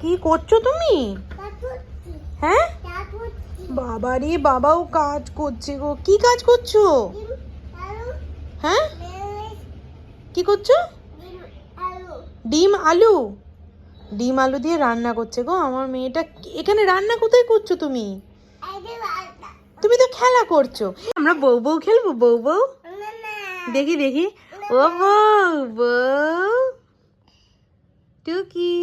কি করছ তুমি? হ্যাঁ? বাবা রে বাবাও কাজ করছে গো। কি কাজ করছ? হ্যাঁ? কি করছ? ডিম আলু। ডিম আলু দিয়ে রান্না করছে গো। আমার মেয়েটা এখানে রান্না কোথায় করছ তুমি? তুমি তো খেলা করছ। আমরা বউ বউ খেলব, বউ বউ? দেখি দেখি। ও বউ বউ। টুকি।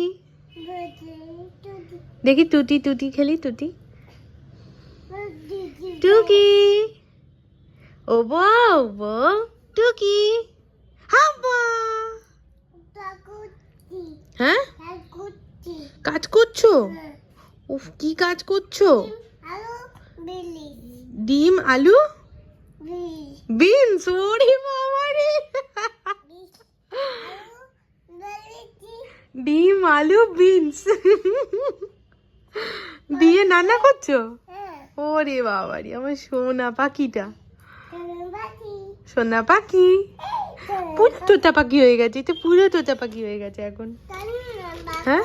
দেখি টুটি টুটি খেলি টুটি। টুকি। ও টুকি। হাব্বা হ্যাঁ? কাজ করছ উফ কি কাজ করছ? ডিম আলু? বিনস। ওরে বাবা রে ডিম আলু, বিনস। দিয়ে রান্না করছ? ওরে বাবা রে আমার সোনা পাখিটা। সোনা পাখি? পুরো তোতা পাখি হয়ে গেছে তো পুরো তোতা পাখি হয়ে গেছে এখন। হ্যাঁ?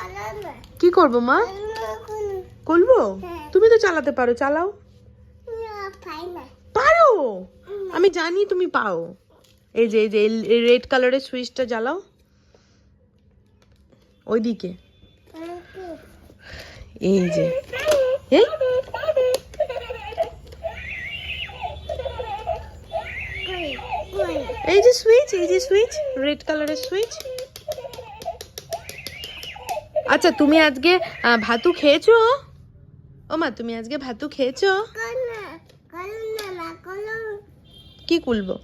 কি করব, মা? করব? তুমি তো চালাতে পারো, চালাও। পারো? আমি জানি তুমি পাও। এই যে এই যে রেড কালারের সুইচটা জ্বালাও। ওইদিকে। এই যে। এই? এই যে সুইচ এই যে সুইচ রেড কালারের সুইচ আচ্ছা তুমি আজকে ভাতু খেয়েছো? ও মা তুমি আজকে ভাতু খেয়েছো? কি খুলবো?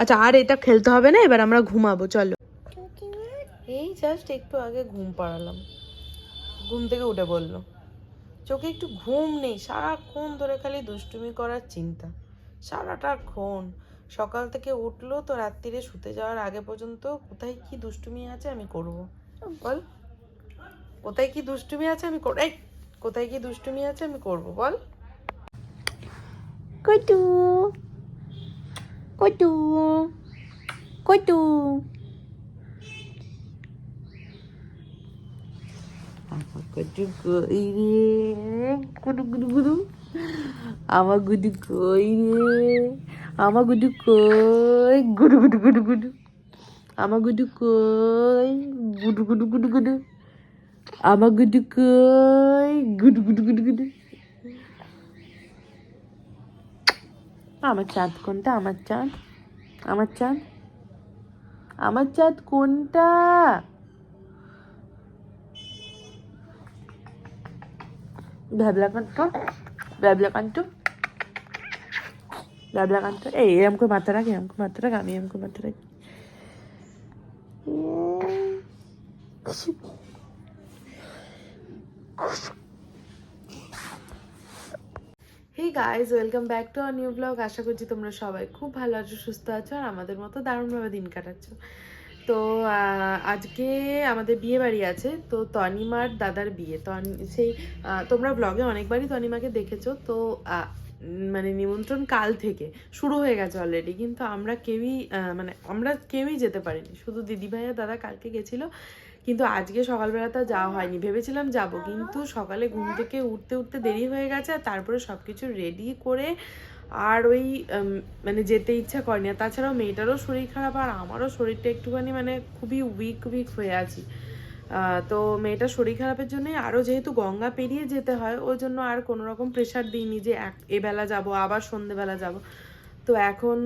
আচ্ছা আর এটা খেলতে হবে না এবার আমরা ঘুমাবো চলো। জাস্ট একটু আগে ঘুম পাড়ালাম। ঘুম থেকে উঠে বলল, চোখে একটু ঘুম নেই, সারাক্ষণ ধরে খালি দুষ্টুমি করার চিন্তা। সারাটা ক্ষণ, সকাল থেকে উঠল তো রাত্রিরে শুতে যাওয়ার আগে পর্যন্ত কোথায় কি দুষ্টুমি আছে আমি করব। বল, কোথায় কি দুষ্টুমি আছে আমি করব কোথায় কি দুষ্টুমি আছে আমি করব, বল। কটু কটু কটু। কটু কই রে গুডু গুডু গুডু আমার গুডু কই রে আমার গুডু কই গুডু গুডু গুডু গুডু আমার গুডু কই গুডু গুডু গুডু গুডু আমার গুডু কই গুডু গুডু গুডু গুডু আমার চাঁদ কোনটা? আমার চাঁদ? আমার চাঁদ? আমার চাঁদ কোনটা? এই, এরম করে মাথা রাখ, এরম করে মাথা রাখ, আমি এরম করে মাথা রাখি। Hey guys welcome back to our new blog আশা করছি তোমরা সবাই খুব ভালো আছো, সুস্থ আছো, আর আমাদের মতো দারুণভাবে দিন কাটাচ্ছ। তো আজকে আমাদের বিয়ে বাড়ি আছে, তো তনিমার দাদার বিয়ে। সেই তোমরা ব্লগে অনেকবারই তনিমাকে দেখেছ, তো মানে নিমন্ত্রণ কাল থেকে। শুরু হয়ে গেছে অলরেডি কিন্তু আমরা কেউই মানে আমরা কেউই যেতে পারিনি। শুধু দিদিভাই আর দাদা কালকে গেছিল, কিন্তু আজকে সকালবেলাটা যাওয়া হয়নি। ভেবেছিলাম যাব, কিন্তু সকালে ঘুম থেকে উঠতে উঠতে দেরি হয়ে গেছে, আর তারপরে সব কিছু রেডি করে আর ওই মানে যেতে ইচ্ছা করেনি। আর তাছাড়াও মেয়েটারও শরীর খারাপ আর আমারও শরীরটা একটুখানি মানে খুবই উইক উইক হয়ে আছি। তো মেয়েটার শরীর খারাপের জন্যই আরও যেহেতু গঙ্গা পেরিয়ে যেতে হয়, ওই জন্য আর কোনো রকম প্রেশার দিইনি যে এক, এবেলা যাব, আবার সন্ধেবেলা যাব। তো এখন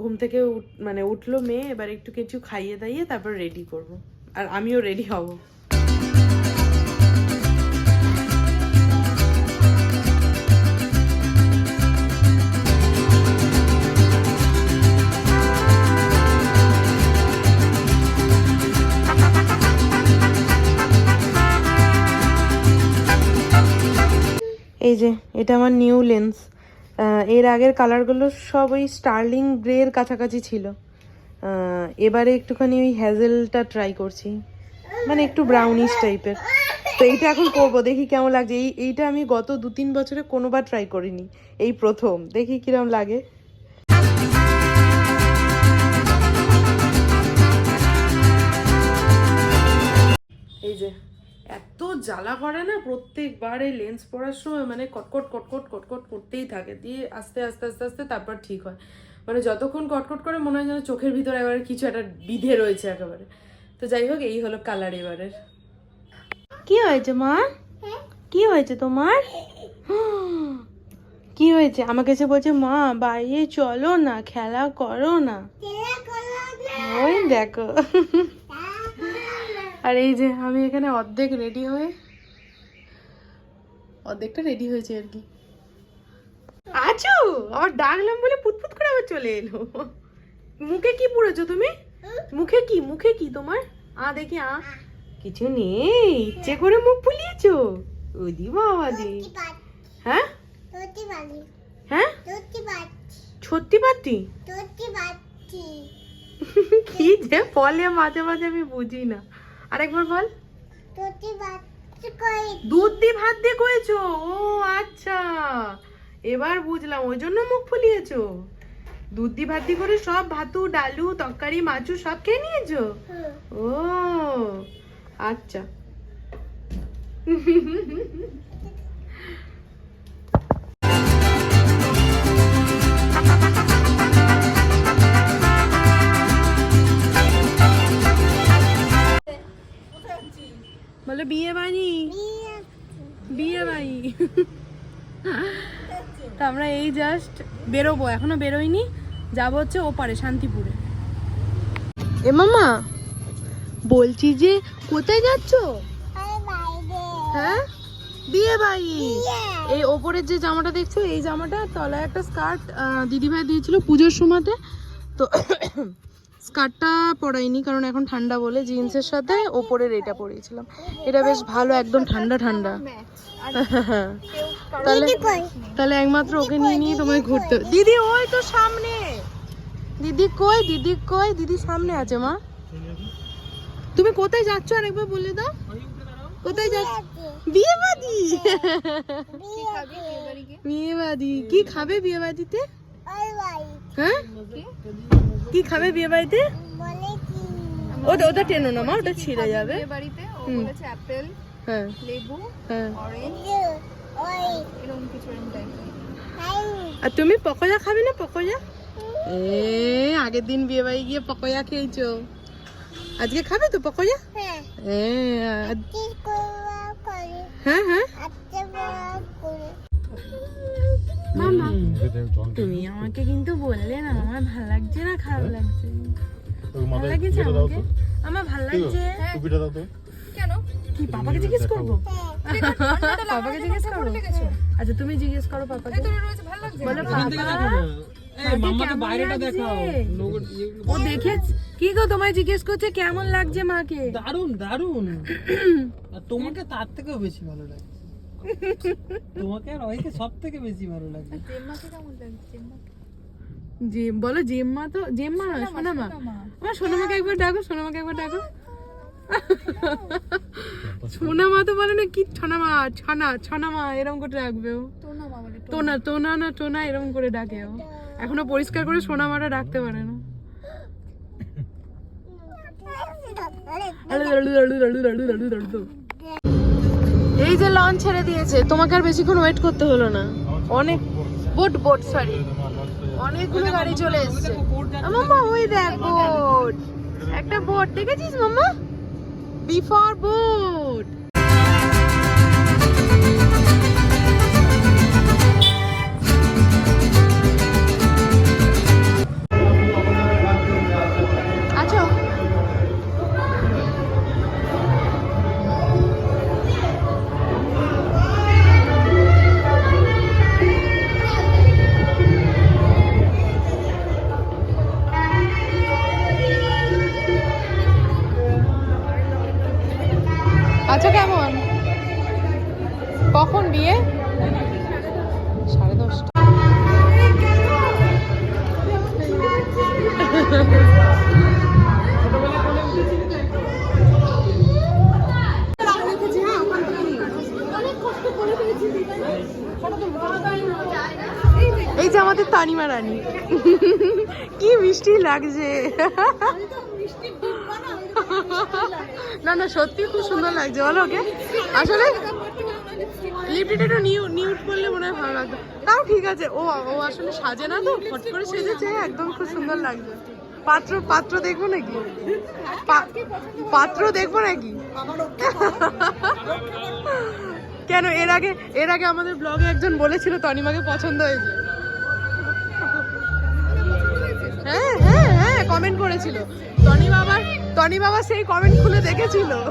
ঘুম থেকে মানে উঠল মেয়ে, এবার একটু কিছু খাইয়ে দাইয়ে তারপর রেডি করব। আর আমিও রেডি হব। এই যে, এটা আমার নিউ লেন্স। এর আগের কালারগুলো সব ওই স্টার্লিং গ্রের কাছাকাছি ছিল। এবারে একটুখানি ওই হ্যাজেলটা ট্রাই করছি। মানে একটু ব্রাউনিশ টাইপের তো এইটা এখন করব, দেখি কেমন লাগছে। এই, এইটা আমি গত দু তিন বছরে কোনোবার ট্রাই করিনি। এই প্রথম, দেখি কিরম লাগে। এই যে এত জ্বালা করে না প্রত্যেকবার এই লেন্স পড়ার সময় মানে কটকট কটকট কটকট করতেই থাকে। দিয়ে আস্তে আস্তে আস্তে আস্তে তারপর ঠিক হয়। মানে যতক্ষণ কটকট করে মনে হয় যেন চোখের ভিতরে এবারে কিছু একটা বিধে রয়েছে একেবারে। তো যাই হোক এই হলো কালার এবারের। কি হয়েছে মা? কি হয়েছে তোমার? কি হয়েছে? আমাকে এসে বলছে মা বাইরে চলো না। খেলা করো না। ওই দেখো। আর এই যে আমি এখানে অর্ধেক রেডি হয়ে অর্ধেকটা রেডি হয়েছে আর কি। আছো আবার ডাকলাম বলে পুতপুত করে আবার চলে এলো। মুখে কি পুড়েছো তুমি? মুখে কি মুখে কি তোমার? আ দেখি আ। কিছু নেই ইচ্ছে করে মুখ ফুলিয়েছো? ওদি বাবা দি। হ্যাঁ? হ্যাঁ? সত্যি পাতি কি যে ফলে মাঝে মাঝে আমি বুঝি না আরেকবার বল। দুধ দিয়ে ভাত দিয়ে করেছ? ও আচ্ছা। এবার বুঝলাম ওই জন্য মুখ ফুলিয়েছ। দুধ দিয়ে ভাত দিয়ে করে সব ভাতু ডালু তরকারি মাছু সব খেয়ে নিয়েছো? ও আচ্ছা। বলো বিয়ে বাড়ি? বিয়ে বাড়ি। তো আমরা এই জাস্ট বেরোবো। এখনও বেরোইনি। যাব হচ্ছে ওপারে, শান্তিপুরে। এ মামা, বলছি যে কোথায় যাচ্ছ? হ্যাঁ? বিয়ে বাড়ি। এই ওপরের যে জামাটা দেখছ, এই জামাটা তলায় একটা স্কার্ট দিদিভাই দিয়েছিল পুজোর সময়তে। তো স্কার্টটা পরাইনি কারণ এখন ঠান্ডা বলে জিন্সের সাথে ওপরের এটা পরিয়েছিলাম। এটা বেশ ভালো একদম ঠান্ডা ঠান্ডা। তাহলে তাহলে একমাত্র ওকে নিয়ে নিয়ে তোমায় ঘুরতে দিদি ওই তো সামনে। দিদি কই দিদি কই দিদি সামনে আছে মা। তুমি কোথায় যাচ্ছ? আরেকবার বলে দাও। কোথায় যাচ্ছ? বিয়ে বাড়ি বিয়ে বাড়ি কি খাবে বিয়ে বাড়িতে হ্যাঁ? কি খাবে বিয়ে বাড়িতে? ওটা ওটা টেনো না মা ওটা ছিঁড়ে যাবে। বাড়িতে? ও বলেছে অ্যাপেল হ্যাঁ। লেবু হ্যাঁ। অরেঞ্জ। এরকম কিছু আর তুমি পকোড়া খাবে না পকোড়া? এ আগের দিন বিয়ে বাড়ি গিয়ে পকোড়া খেয়েছো। আজকে খাবে তো পকোড়া? এ, আ- হ্যাঁ হ্যাঁ। মামা তুমি আমাকে কিন্তু বললে না আমার ভালো লাগছে না খারাপ লাগছে। ভালো লাগছে আমাকে? আমার ভালো লাগছে। টুপিটা দাও তো। কেন? কি পাপাকে জিজ্ঞেস করব? পাপাকে জিজ্ঞেস করব। আচ্ছা তুমি জিজ্ঞেস করো পাপাকে। তোর রয়েছে ভালো লাগছে। বলো পাপা। বাইরেটা দেখাও। ও দেখেছ কি গো তোমায় জিজ্ঞেস করছে কেমন লাগছে মাকে? দারুণ দারুণ তোমাকে তার থেকেও বেশি ভালো লাগে। তোমাকে আর ওইকে সব থেকে বেশি ভালো লাগে জেম্মাকে কেমন লাগছে জেম্মাকে জি বলো জেম্মা তো জেম্মা না সোনামা আমার সোনামাকে একবার ডাকো সোনামাকে একবার ডাকো সোনামা তো বলে না কি ছনামা ছনা ছনামা এরকম করে ডাকবে ও টোনা টোনা না টোনা এরকম করে ডাকে ও এখনও পরিষ্কার করে সোনামাটা ডাকতে পারে না এই যে লঞ্চ ছেড়ে দিয়েছে, তোমাকে আর বেশিক্ষণ ওয়েট করতে হলো না। অনেক বোট বোট সরি অনেকগুলো গাড়ি চলে এসেছে। মাম্মা, ওই দেখ বোট একটা বোট দেখেছিস মাম্মা? বিফোর বোট রানী। কি মিষ্টি লাগছে। না না, সত্যি খুব সুন্দর লাগছে। বলো, ওকে? আসলে লিপটিটা একটু নিউ, নিউট করলে মনে হয় ভালো লাগতো। তাও ঠিক আছে, ও ও আসলে সাজে না তো, ফট করে সেজেছে একদম খুব সুন্দর লাগছে। পাত্র পাত্র দেখব নাকি? পাত্র দেখব নাকি? কেন, এর আগে এর আগে আমাদের ব্লগে একজন বলেছিল, তনিমাকে পছন্দ হয়েছে। কমেন্ট করেছিল। টনি বাবা টনি বাবা সেই কমেন্ট খুলে দেখেছিল।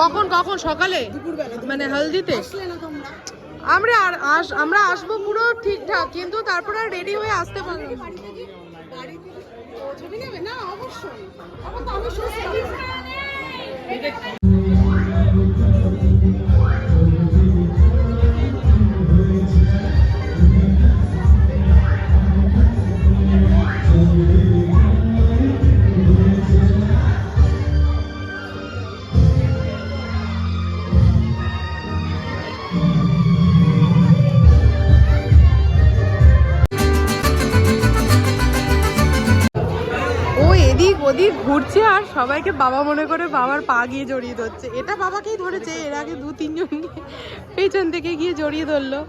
কখন কখন? সকালে? মানে হলদিতে? আমরা আর আস, আমরা আসব পুরো ঠিকঠাক, কিন্তু তারপরে আর রেডি হয়ে আসতে পারব না। ও সবাইকে বাবা মনে করে বাবার পা গিয়ে জড়িয়ে ধরছে। এটা বাবাকেই ধরেছে, এর আগে দু, তিনজন পেছন থেকে গিয়ে জড়িয়ে ধরলো।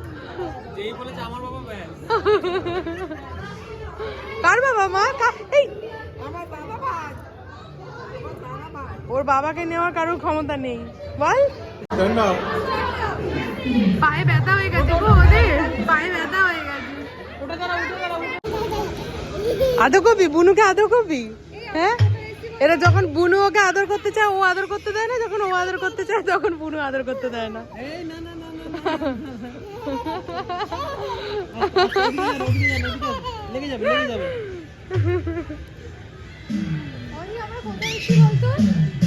কার বাবা মা? এই! ওর বাবাকে নেওয়ার কারোর ক্ষমতা নেই। বল। পায়ে ব্যথা হয়ে গেছে গো ওদের। পায়ে ব্যথা হয়ে গেছে। ওটা করবি বুনুকে আদর করবি হ্যাঁ? এরা যখন বুনু ওকে আদর করতে চায় ও আদর করতে দেয় না যখন ও আদর করতে চায় তখন বুনু আদর করতে দেয় না এই না না না না লেগে যাবে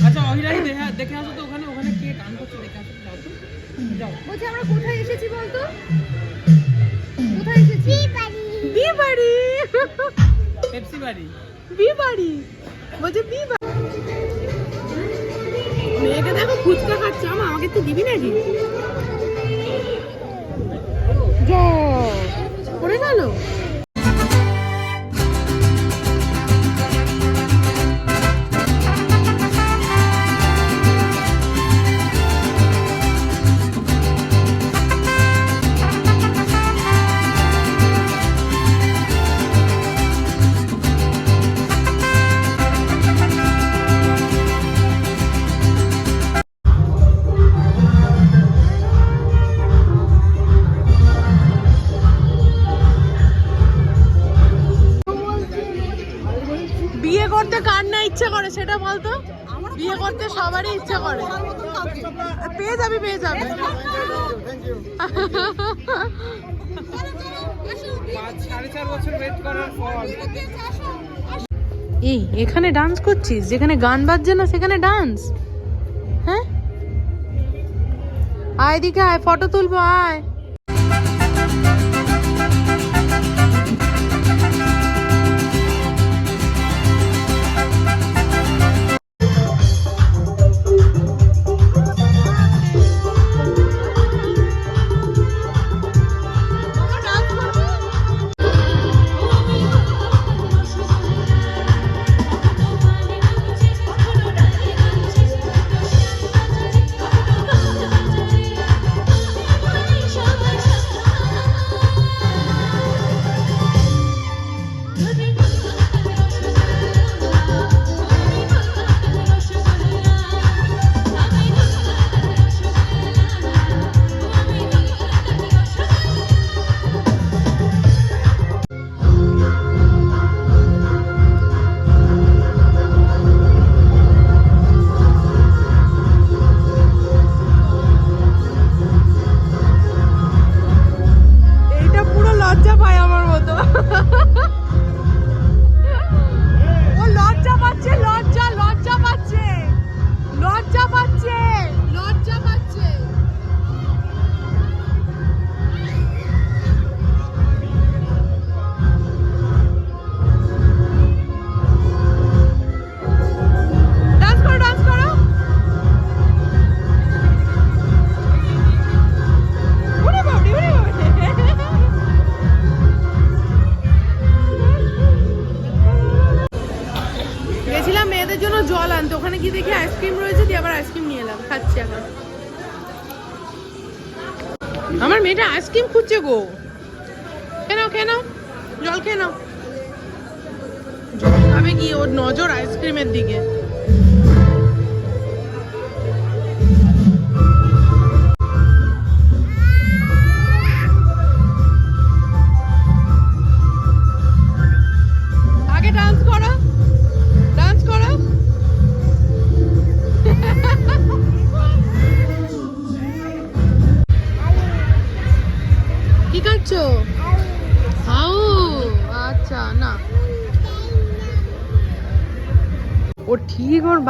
আচ্ছা অহিরাই দেখে দেখে আসো তো ওখানে ওখানে কে গান করছে দেখে আসো যাও বলছি আমরা কোথায় এসেছি বলতো কোথায় এসেছি বিয়ে বাড়ি পেপসি বাড়ি বিয়ে বাড়ি বলছে দি বাড়ি মেয়েকে দেখো ফুচকা খাচ্ছে। আমা আমাকে তো দিবি নাকি? পড়ে গেল? কার না ইচ্ছে করে সেটা বলতো? বিয়ে করতে সবারই ইচ্ছে করে। পেয়ে যাবি পেয়ে যাবি। এই, এখানে ডান্স করছিস? যেখানে গান বাজছে না, সেখানে ডান্স হ্যাঁ? আয় দিকে আয় ফটো তুলবো, আয়।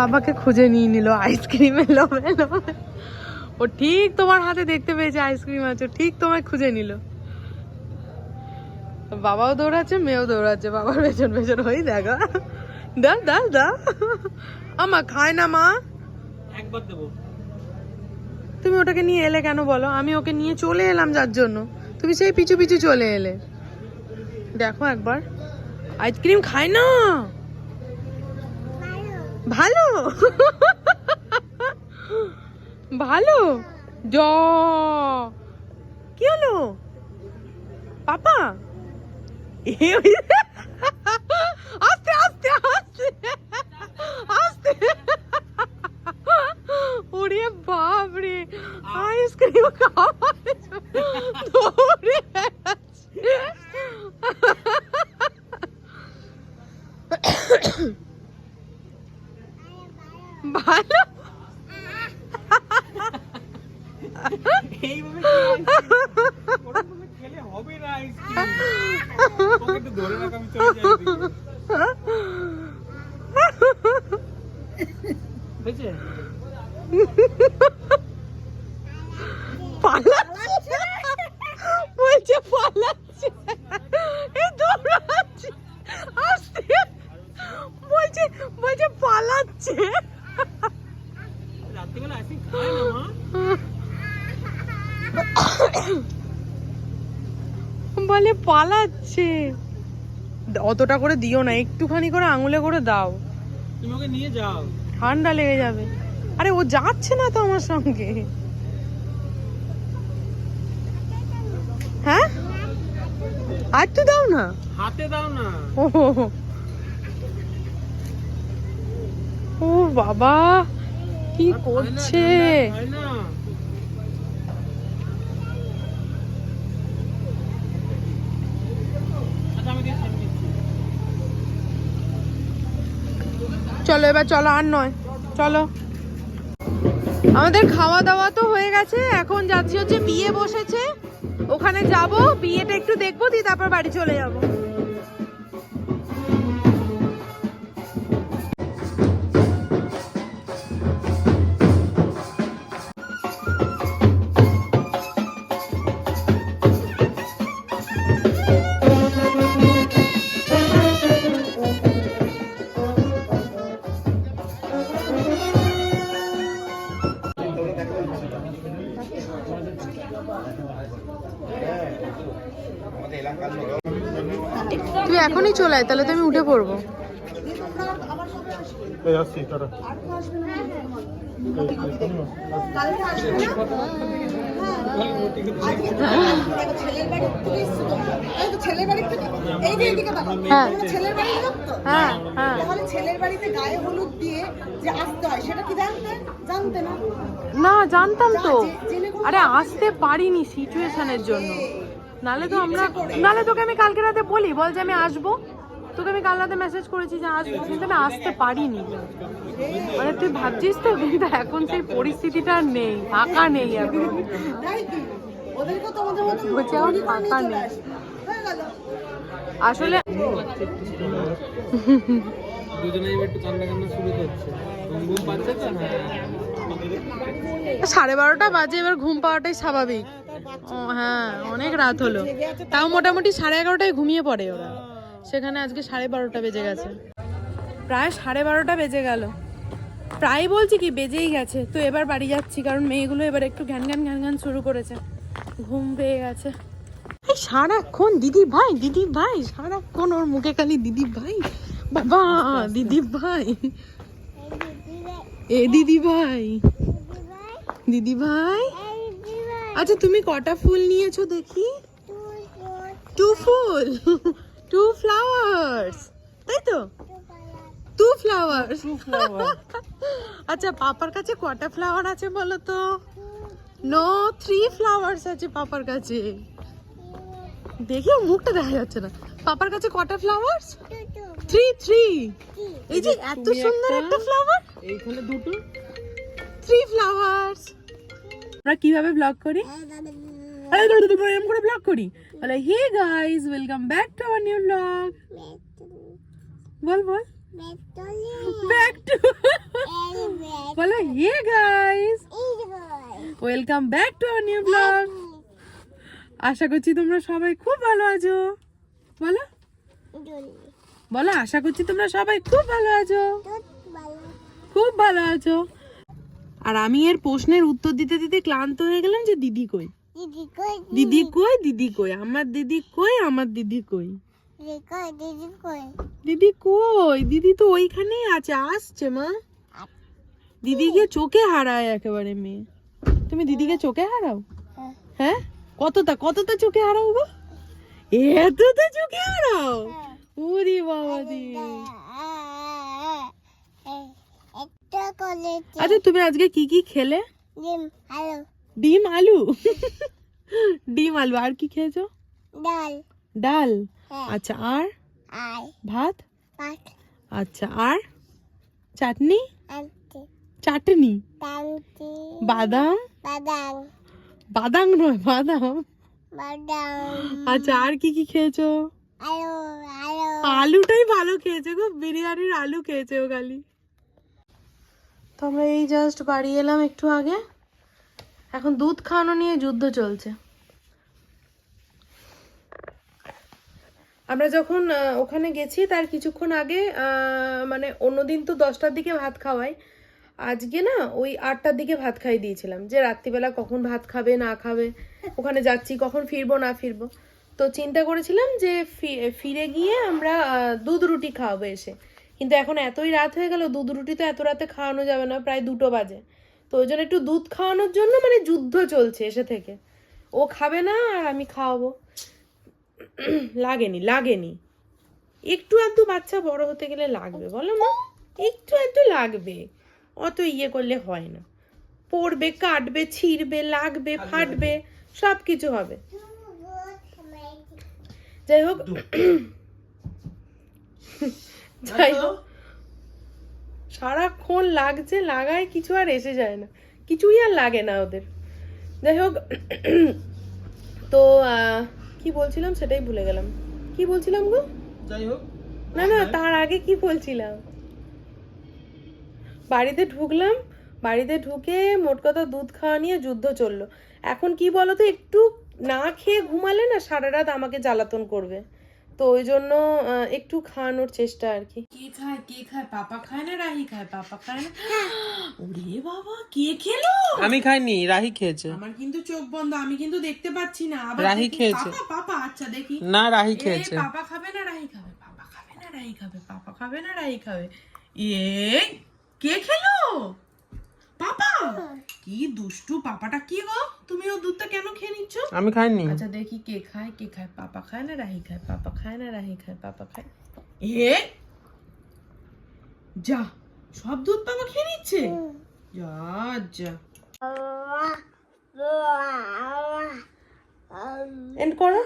বাবাকে খুঁজে নিয়ে নিল আইসক্রিমে লোভে লোভে ও ঠিক তোমার হাতে দেখতে পেয়েছে আইসক্রিম আছে ঠিক তোমায় খুঁজে নিল। বাবাও দৌড়াচ্ছে মেয়েও দৌড়াচ্ছে বাবার পেছন পেছন। হই দেখা। দা দা দা আমা খায় না মা। একবার দেবো। তুমি ওটাকে নিয়ে এলে কেন বলো? আমি ওকে নিয়ে চলে এলাম যার জন্য। তুমি সেই পিছু পিছু চলে এলে। দেখো একবার। আইসক্রিম খায় না। ভালো? ভালো? জ। কি হলো? পাপা? আস্তে আস্তে আস্তে। আস্তে। ওরে বাপ রে আইসক্রিম খাওয়া দৌড়ে। ভালো। এইভাবে খেলে হবে না আইসক্রিম ধরে রাখ চলে যাই অতটা করে দিও না একটুখানি করে আঙুলে করে দাও। তুমি ওকে নিয়ে যাও। ঠান্ডা লেগে যাবে। আরে ও যাচ্ছে না তো আমার সঙ্গে। হ্যাঁ? আর তো দাও না। হাতে দাও না। ও ও বাবা কি করছে? না আচ্ছা আমি দিয়ে ছেড়ে দিচ্ছি। চলো, এবার চলো, আর নয়। চলো। আমাদের খাওয়া দাওয়া তো হয়ে গেছে। এখন যাচ্ছি হচ্ছে বিয়ে বসেছে। ওখানে যাব, বিয়েটা একটু দেখব, দিয়ে তারপর বাড়ি চলে যাব। তুই এখনই চলে আয় তাহলে তো আমি উঠে পড়ব। হ্যাঁ। হ্যাঁ হ্যাঁ না জানতাম তো আরে আসতে পারিনি সিচুয়েশনের জন্য নালে তো আমরা নালে তোকে আমি কালকে রাতে বলি বল যে আমি আসব। তোকে আমি কাল রাতে মেসেজ করেছি যে আসব। কিন্তু আমি আসতে পারিনি। মানে তুই ভাবছিস তো কিন্তু এখন সেই পরিস্থিতিটা আর নেই ফাঁকা নেই এখন। ফাঁকা নেই। আসলে। হ্যাঁ। সাড়ে বারোটা বাজে এবার ঘুম পাওয়াটাই স্বাভাবিক। হ্যাঁ অনেক রাত হলো। তাও মোটামুটি সাড়ে এগারোটায় ঘুমিয়ে পড়ে ওরা। সেখানে আজকে সাড়ে বারোটা বেজে গেছে। প্রায় সাড়ে বারোটা বেজে গেল। প্রায় বলছি কি বেজেই গেছে। তো এবার বাড়ি যাচ্ছি কারণ মেয়েগুলো এবার একটু ঘ্যান ঘ্যান ঘ্যান ঘ্যান শুরু করেছে। ঘুম পেয়ে গেছে। এই সারাক্ষণ দিদি ভাই দিদি ভাই সারাক্ষণ ওর মুখে খালি দিদি ভাই। বাবা দিদি ভাই। এ দিদি ভাই। দিদি ভাই। আচ্ছা তুমি কটা ফুল নিয়েছো দেখি? টু ফুল টু ফ্লাওয়ার্স তাই তো? Two flowers. আচ্ছা পাপার কাছে কটা ফ্লাওয়ার আছে বলো তো? নো থ্রি ফ্লাওয়ার্স আছে পাপার কাছে। দেখি মুখটা দেখা যাচ্ছে না। পাপার কাছে কটা ফ্লাওয়ার্স থ্রি থ্রি এই যে এত সুন্দর একটা- একটা ফ্লাওয়ার এইখানে দুটো। থ্রি ফ্লাওয়ার্স আমরা কীভাবে ব্লগ করি? আরে দাঁড়া, দাঁড়া, এরকম করে ব্লগ করি? বলে hey guys welcome back to our new blog বল বল। ব্যাক টু বলো hey guys welcome back to our new blog আশা করছি তোমরা সবাই খুব ভালো আছো। বলো। বলো আশা করছি তোমরা সবাই খুব ভালো আছো। খুব ভালো আছো। আর আমি এর প্রশ্নের উত্তর দিতে দিতে ক্লান্ত হয়ে গেলাম যে দিদি কই? দিদি কই দিদি? কই আমার দিদি কই আমার দিদি কই? দিদি কই দিদি তো ওইখানেই আছে আসছে মা। দিদিকে চোখে হারায় একেবারে মেয়ে। তুমি দিদিকে চোখে হারাও? হ্যাঁ? কতটা কতটা চোখে হারাও গো? এতটা চোখে হারাও? ওরে বাবা দি। আচ্ছা তুমি আজকে কি কি খেলে? ডিম আলু। ডিম আলু? আর কি খেয়েছো? ডাল। ডাল। হ্যাঁ। আচ্ছা আর? ভাত? আচ্ছা আর? চাটনি? চাটনি। বাদাম? বাদাম। বাদাম নয় বাদাম। বাদাম। আচ্ছা আর কি কি খেয়েছো? আলো আলো। আলুটাই ভালো খেয়েছে গো বিরিয়ানির আলু খেয়েছে ও খালি। তো আমরা এই জাস্ট বাড়ি এলাম একটু আগে। এখন দুধ খাওয়ানো নিয়ে যুদ্ধ চলছে। আমরা যখন ওখানে গেছি, তার কিছুক্ষণ আগে মানে অন্যদিন তো দশটার দিকে ভাত খাওয়াই। আজকে না, ওই আটটার দিকে ভাত খাই দিয়েছিলাম। যে রাত্রিবেলা কখন ভাত খাবে, না খাবে, ওখানে যাচ্ছি, কখন ফিরবো, না ফিরবো। তো চিন্তা করেছিলাম যে ফিরে গিয়ে আমরা দুধ রুটি খাওয়াবো এসে। কিন্তু এখন এতই রাত হয়ে গেল দুধ রুটি তো এত রাতে খাওয়ানো যাবে না প্রায় দুটো বাজে। তো ওই জন্য একটু দুধ খাওয়ানোর জন্য মানে যুদ্ধ চলছে এসে থেকে। ও খাবে না আর আমি খাওয়াবো। লাগেনি লাগেনি। একটু আধটু বাচ্চা বড় হতে গেলে লাগবে বলো না? একটু একটু লাগবে। অত ইয়ে করলে হয় না। পড়বে কাটবে ছিঁড়বে লাগবে ফাটবে সব কিছু হবে। যাই হোক যাই হোক সারাক্ষণ লাগছে লাগায় কিছু আর এসে যায় না। কিছুই আর লাগে না ওদের। যাই হোক তো কি বলছিলাম সেটাই ভুলে গেলাম। কি বলছিলাম গো? যাই হোক না না তার আগে কি বলছিলাম? বাড়িতে ঢুকলাম বাড়িতে ঢুকে মোট কথা দুধ খাওয়া নিয়ে যুদ্ধ চলল। এখন কি বলতো একটু না খেয়ে ঘুমালে না সারা রাত আমাকে জ্বালাতন করবে। তো ওই জন্য আহ, একটু খাওয়ানোর চেষ্টা আর কি। কে খায় কে খায়? পাপা খায় না রাহি খায়? পাপা খায় না? ওরে বাবা কে খেলো? আমি খাইনি রাহি খেয়েছে। আমার কিন্তু চোখ বন্ধ আমি কিন্তু দেখতে পাচ্ছি না। আবার রাহি খেয়েছে। পাপা পাপা আচ্ছা দেখি। না রাহি খেয়েছে। পাপা খাবে না রাহি খাবে? পাপা খাবে না রাহি খাবে। পাপা খাবে না রাহি খাবে। এ কে খেলো? পাপা! কি দুষ্টু পাপাটা। কি গো? তুমি ও দুধটা কেন খেয়ে নিচ্ছ? আমি খাইনি। আচ্ছা দেখি কে খায় কে খায় পাপা খায় না রাহি খায়? পাপা খায় না রাহি খায় পাপা খায়? এ! যা সব দুধ পাপা খেয়ে নিচ্ছে? যা যা। এন্ড করো।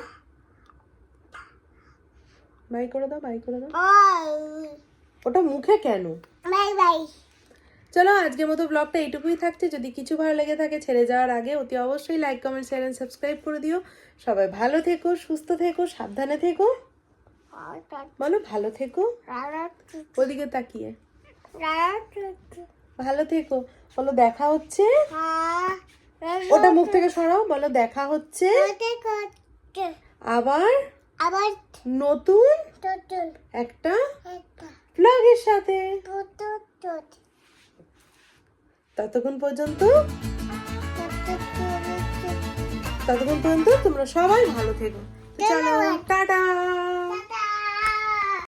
বাই করে দাও বাই করে দাও। ওটা মুখে কেন? Bye bye. চলো আজকের মতো ব্লগটা এইটুকুই থাকছে। যদি কিছু ভালো লেগে থাকে ছেড়ে যাওয়ার আগে অতি অবশ্যই like comment share and subscribe করে দিও। সবাই ভালো থেকো সুস্থ থেকো সাবধানে থেকো। বলো ভালো থেকো। ওদিকে তাকিয়ে। ভালো থেকো। বলো দেখা হচ্ছে? ওটা মুখ থেকে সরাও। বলো দেখা হচ্ছে? আবার? আবার নতুন? নতুন। একটা ব্লগের সাথে। ততক্ষণ পর্যন্ত ততক্ষণ পর্যন্ত তোমরা সবাই ভালো থেকো। চলো টাটা!